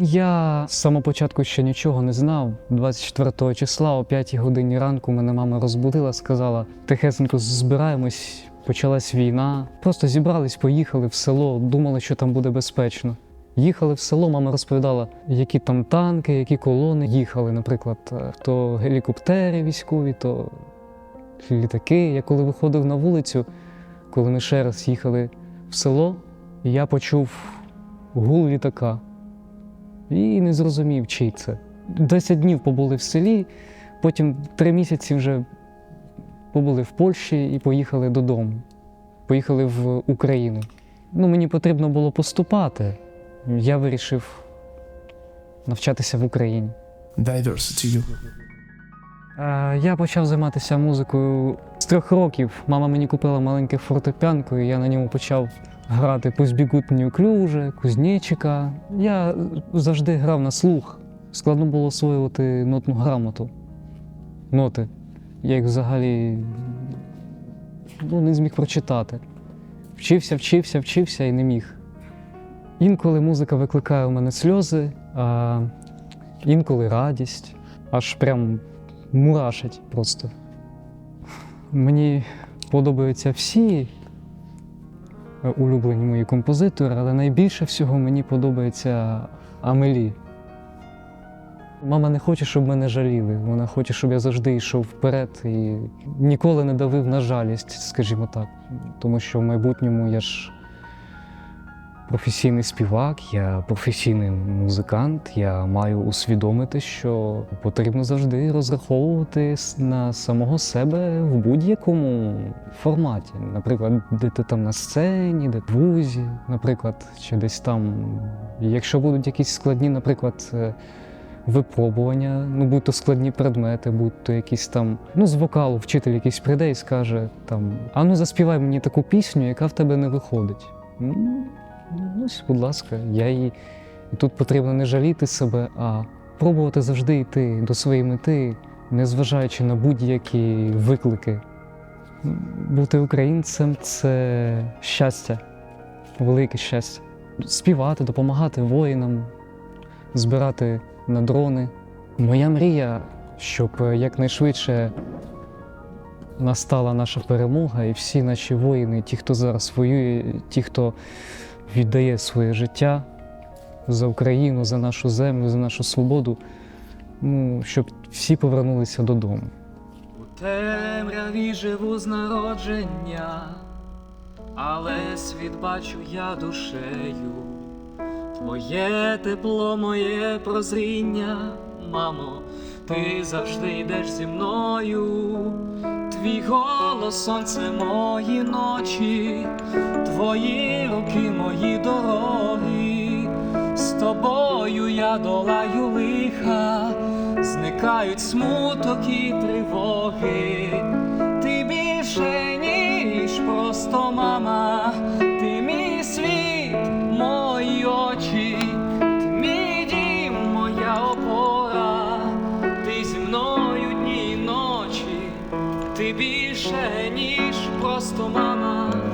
Я з самого початку ще нічого не знав. 24 числа о 5 годині ранку мене мама розбудила, сказала: тихесенько збираємось, почалась війна. Просто зібрались, поїхали в село, думали, що там буде безпечно. Їхали в село, мама розповідала, які там танки, які колони їхали, наприклад, е, то гелікоптери військові, то літаки. Я коли виходив на вулицю, коли ми ще раз їхали в село, я почув гул літака і не зрозумів, чий це. Десять днів побули в селі, потім три місяці вже побули в Польщі і поїхали додому. Поїхали в Україну. Ну, мені потрібно було поступати. Я вирішив навчатися в Україні. Diversity Е, Я почав займатися музикою з трьох років. Мама мені купила маленьке фортепіанко, і я на ньому почав грати «Пусть бігуть неуклюже», кузнечика. Я завжди грав на слух. Складно було освоювати нотну грамоту. Ноти. Я їх взагалі ну, не зміг прочитати. Вчився, вчився, вчився і не міг. Інколи музика викликає у мене сльози, а інколи радість. Аж прям мурашить просто. Мені подобаються всі е, улюблені мої композитори, але найбільше всього мені подобається Амелі. Мама не хоче, щоб мене жаліли. Вона хоче, щоб я завжди йшов вперед і ніколи не давив на жалість, скажімо так. Тому що в майбутньому я ж професійний співак, я професійний музикант. Я маю усвідомити, що потрібно завжди розраховувати на самого себе в будь-якому форматі. Наприклад, де ти там на сцені, де в вузі, наприклад, чи десь там. Якщо будуть якісь складні, наприклад, е, випробування, ну будь то складні предмети, будь то якісь там, ну з вокалу вчитель якийсь прийде і скаже там: а ну заспівай мені таку пісню, яка в тебе не виходить. Ну, будь ласка, я її. Тут потрібно не жаліти себе, а пробувати завжди йти до своєї мети, незважаючи на будь-які виклики. Бути українцем це щастя, велике щастя. Співати, допомагати воїнам, збирати на дрони. Моя мрія, щоб якнайшвидше настала наша перемога, і всі наші воїни, ті, хто зараз воює, ті, хто віддає своє життя за Україну, за нашу землю, за нашу свободу, ну, щоб всі повернулися додому. У темряві живу з народження, але світ бачу я душею. Твоє тепло, моє прозріння, мамо, ти завжди йдеш зі мною. Твій голос, сонце мої ночі, твої руки, мої дороги. З тобою я долаю лиха, зникають смуток і тривоги. Ти більше, ніж просто мама, мною дні й ночі,